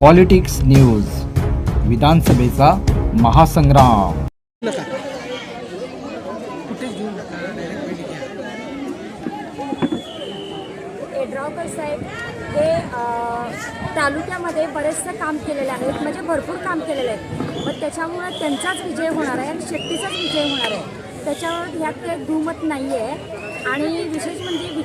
Politics news विधानसभेचा महासंग्राम. नका एड्रावकर साहेब हे तालुक्यामध्ये बरेचसं काम केलेले आहेत म्हणजे भरपूर काम केलेलं आहे. मग त्याच्यामुळं त्यांचाच विजय होणार आहे आणि शेट्टीचाच विजय होणार आहे. त्याच्यावर ह्यात काही दुमत नाही आहे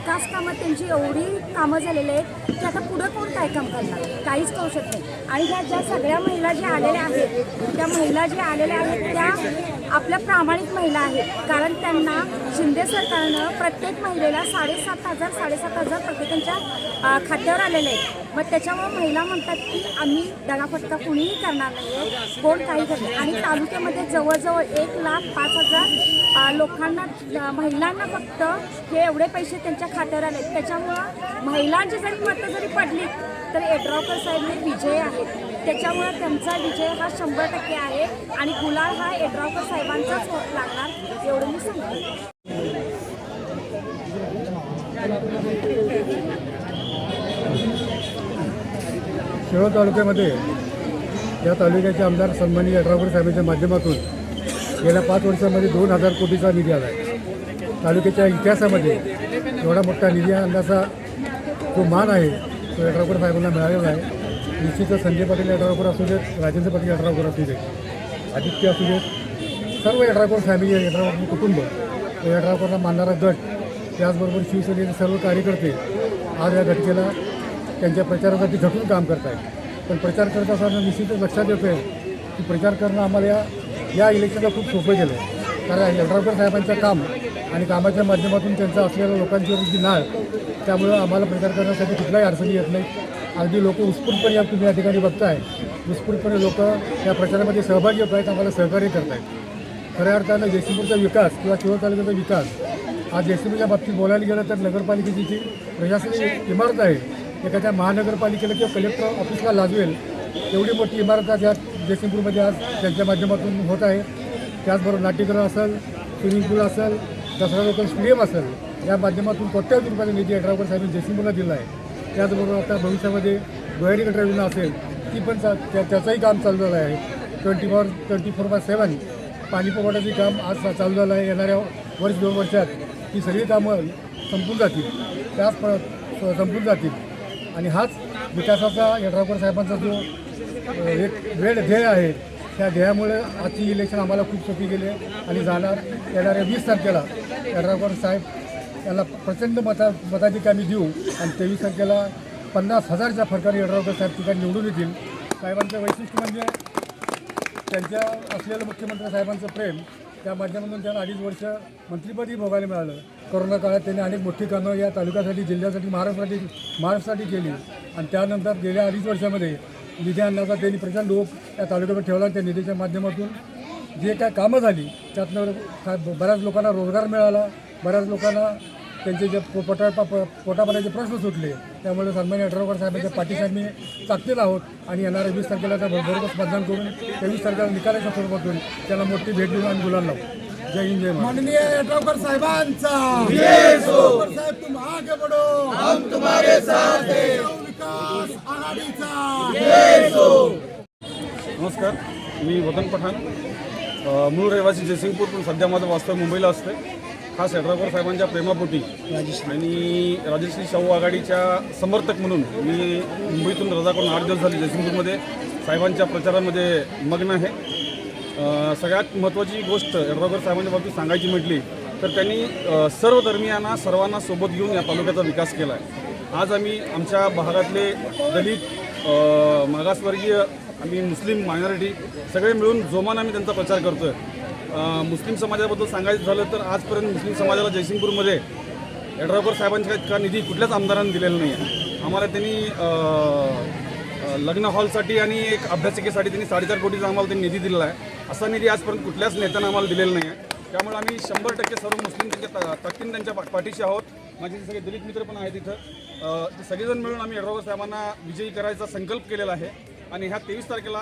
विकास कामं त्यांची एवढी कामं झालेली आहेत की आता पुढं कोण काय काम करणार? काहीच करू शकत नाही. आणि ह्या ज्या सगळ्या महिला ज्या आलेल्या आहेत त्या महिला ज्या आलेल्या आहेत त्या आपल्या प्रामाणिक महिला आहेत. कारण त्यांना शिंदे सरकारनं प्रत्येक महिलेला साडेसात हजार साडेसात हजार प्रत्येकांच्या खात्यावर आलेले आहेत. मग त्याच्यामुळे महिला म्हणतात की आम्ही दगाफटका कुणीही करणार नाही कोण काही करणार आणि तालुक्यामध्ये जवळजवळ एक लाख पाच हजार लोकांना महिलांना फक्त हे एवढे पैसे त्यांच्या खात्यावर आले आहेत त्याच्यामुळं महिलांची जरी मतं जरी पडली तर एड्रॉकर साहेब विजय आहे. आहेत त्याच्यामुळे त्यांचा विजय हा शंभर टक्के आहे आणि गुलाल हा एड्रावकर साहेबांचाच होत लागणार एवढं मी सांगतो. शिरोळ तालुक्यामध्ये या तालुक्याचे आमदार सन्मानी अठरापूर साहेबांच्या माध्यमातून गेल्या पाच वर्षामध्ये दोन हजार कोटीचा निधी आला आहे. तालुक्याच्या इतिहासामध्ये एवढा मोठा निधी आणण्याचा जो मान आहे तो अठरापूर साहेबांना मिळालेला आहे. निश्चितच संजय पाटील अठरापूर असू देत राजेंद्र पाटील अठरापूर असू देत आदित्य असू देत सर्व अठरापूर फॅमिली अठरापूर कुटुंब अठरापूरला मानणारा गट त्याचबरोबर शिवसेनेचे सर्व कार्यकर्ते आज या घटकेला त्यांच्या प्रचारासाठी झटून काम करत आहेत पण प्रचार करत असताना निश्चितच लक्षात येतं आहे की प्रचार करणं आम्हाला या या इलेक्शनला खूप सोपं गेलं आहे कारण यड्रावकर साहेबांचं काम आणि कामाच्या माध्यमातून त्यांचा असलेल्या लोकांची जी नाळ त्यामुळं आम्हाला प्रचार करण्यासाठी कुठल्याही अडचणी येत नाही अगदी लोक उत्स्फूर्तपणे या तुम्ही या ठिकाणी बघताय. उत्स्फूर्तपणे लोक या प्रचारामध्ये सहभागी होत आहेत आम्हाला सहकार्य करत आहेत. खऱ्या अर्थानं जयसिंगपूरचा विकास किंवा शिव तालुक्याचा विकास आज जयसिंगपूरच्या बाबतीत बोलायला गेलं तर नगरपालिकेची जी प्रशासकीय इमारत आहे एखाद्या महानगरपालिकेला किंवा कलेक्टर ऑफिसला लाजवेल. एवढी मोठी इमारत आज या जयसिंगपूरमध्ये आज त्यांच्या माध्यमातून होत आहे. त्याचबरोबर नाट्यगृह असेल स्विमिंग पूल असेल दसरा लोकल स्टेडियम असेल या माध्यमातून कोट्यावधी रुपयाचा निधी अठरावर साहेबांनी जयसिंगपूरला दिला आहे. त्याचबरोबर आता भविष्यामध्ये गोहेरी गटर असेल ती पण चा त्या त्याचंही काम चालू झालं आहे. Twenty four twenty four by seven पाणी पुरवठ्याचे काम आज चालू झालं आहे. येणाऱ्या वर्ष दोन वर्षात ही सगळी कामं संपून जातील. त्याच संपून जातील. आणि हाच विकासाचा यड्रावकर साहेबांचा जो एक वेळ ध्येय आहे त्या ध्येयामुळे आजची इलेक्शन आम्हाला खूप सोपी गेली आणि जाणार येणाऱ्या वीस तारखेला यड्रावकर साहेब याला प्रचंड मता मताधिक आम्ही देऊ आणि तेवीस तारखेला पन्नास हजारच्या फरकाने यड्रावकर साहेब ठिकाणी निवडून येतील. साहेबांचं वैशिष्ट्य म्हणजे त्यांच्या असलेलं मुख्यमंत्री साहेबांचं प्रेम त्या माध्यमातून त्यांना अडीच वर्ष मंत्रिपदही भोगायला मिळालं. कोरोना काळात त्यांनी अनेक मोठी कामं या तालुक्यासाठी जिल्ह्यासाठी महाराष्ट्रासाठी महाराष्ट्रासाठी केली. आणि त्यानंतर गेल्या अडीच वर्षामध्ये निधी आणण्याचा त्यांनी प्रचंड लोक या तालुक्यावर ठेवला. त्या निधीच्या माध्यमातून जे काय कामं झाली त्यातनं काय बऱ्याच लोकांना रोजगार मिळाला बऱ्याच लोकांना त्यांचे जे पो- पोटा प- पोटापाण्याचे प्रश्न सुटले. त्यामुळे सन्मान्य अठरावकर साहेबांच्या पाठीशी आम्ही ताकदील आहोत आणि येणाऱ्या वीस तारखेला त्या बरोबर मतदान करून तेवीस तारखेला निकालाच्या स्वरूपातून त्याला मोठी भेट देऊन आम्ही गुलाल लावू. जय हिंद जय माननीय यड्रावकर साहेबांचा. साहेब तुम आगे बढ़ो. हम तुम्हारे साथ विकास आघाडीचा. नमस्कार मी वतन पठाण. मूळ रहिवासी जयसिंगपूर पण सध्या माझं वास्तव मुंबईला असते खास यड्रावकर साहेबांच्या प्रेमापोटी. आणि राजश्री शाहू आघाडीच्या समर्थक म्हणून मी मुंबईतून रजा करून आठ दिवस झाले. जयसिंगपूरमध्ये साहेबांच्या प्रचारामध्ये मग्न आहे. सगळ्यात महत्त्वाची गोष्ट यड्रावकर साहेबांच्या बाबतीत सांगायची म्हटली तर त्यांनी सर्व धर्मियांना सर्वांना सोबत घेऊन या तालुक्याचा विकास केला आहे आज आम्ही आमच्या भागातले दलित मागासवर्गीय आम्ही मुस्लिम मायनॉरिटी सगळे मिळून जोमान आम्ही त्यांचा प्रचार करतो आहे मुस्लिम समाजाबद्दल सांगायचं झालं तर आजपर्यंत मुस्लिम समाजाला जयसिंगपूरमध्ये यड्रावकर साहेबांच्या इतका निधी कुठल्याच आमदारांनी दिलेला नाही आहे आम्हाला त्यांनी लग्न हॉलसाठी आणि एक अभ्यासिकेसाठी त्यांनी साडेचार कोटीचा आम्हाला त्यांनी निधी दिलेला आहे. असा निधी आजपर्यंत कुठल्याच नेत्यानं आम्हाला दिलेला नाही आहे त्यामुळे आम्ही शंभर टक्के सर्व मुस्लिम त्यांच्या ता- त्यांच्या पाठीशी आहोत. माझे सगळे दलित मित्र पण आहेत इथं. ते सगळेजण मिळून आम्ही यड्रावकर साहेबांना विजयी करायचा संकल्प केलेला आहे. आणि ह्या तेवीस तारखेला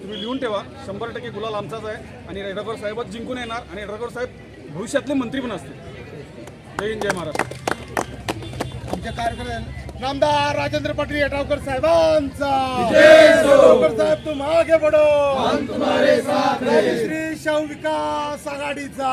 तुम्ही लिहून ठेवा. शंभर टक्के गुलाल आमचाच आहे. आणि रेडरकर साहेबच जिंकून येणार आणि रेडरकर साहेब भविष्यातले मंत्री पण असतील. जय हिंद जय महाराष्ट्र. आमच्या कार्यक्रम नामदार राजेंद्र पाटील येटावकर साहेबांचा. साहेब तुम आगे पडो. श्री शाहू विकास आघाडीचा.